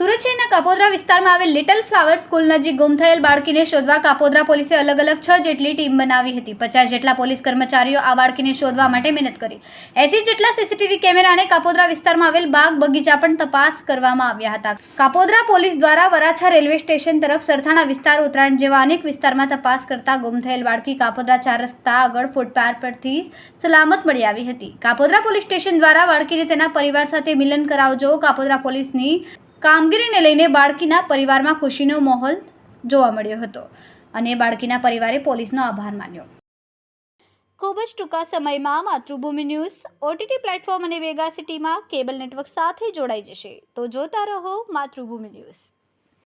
સુરત શહેરના કાપોદ્રા વિસ્તારમાં આવેલ લિટલ ફ્લાવર સ્કૂલ નજીક ગુમ થયેલ બાળકીને શોધવા કાપોદ્રા પોલીસે અલગ અલગ છ જેટલી ટીમ બનાવી હતી. પચાસ જેટલા પોલીસ કર્મચારીઓ આ બાળકીને શોધવા માટે મહેનત કરી. એસી જેટલા સીસીટીવી કેમેરા અને કાપોદ્રા વિસ્તારમાં આવેલ બાગ બગીચા પણ તપાસ કરવામાં આવ્યા હતા. કાપોદ્રા પોલીસ દ્વારા વરાછા રેલવે સ્ટેશન તરફ સરથાણા વિસ્તાર ઉત્તરાયણ જેવા અનેક વિસ્તારમાં તપાસ કરતા ગુમ થયેલ બાળકી કાપોદ્રા ચાર રસ્તા આગળ ફૂટપાથ પરથી સલામત મળી આવી હતી. કાપોદ્રા પોલીસ સ્ટેશન દ્વારા બાળકીને તેના પરિવાર સાથે મિલન કરાવજો. કાપોદ્રા પોલીસની કામગીરીને લઈને બાળકીના પરિવારમાં ખુશીનો માહોલ જોવા મળ્યો હતો અને બાળકીના પરિવારે પોલીસનો આભાર માન્યો. ખૂબ જ ટૂંકા સમયમાં માતૃભૂમિ ન્યૂઝ, ઓટીટી પ્લેટફોર્મ અને વેગા સિટીમાં કેબલ નેટવર્ક સાથે જોડાઈ જશે. તો જોતા રહો માતૃભૂમિ ન્યૂઝ.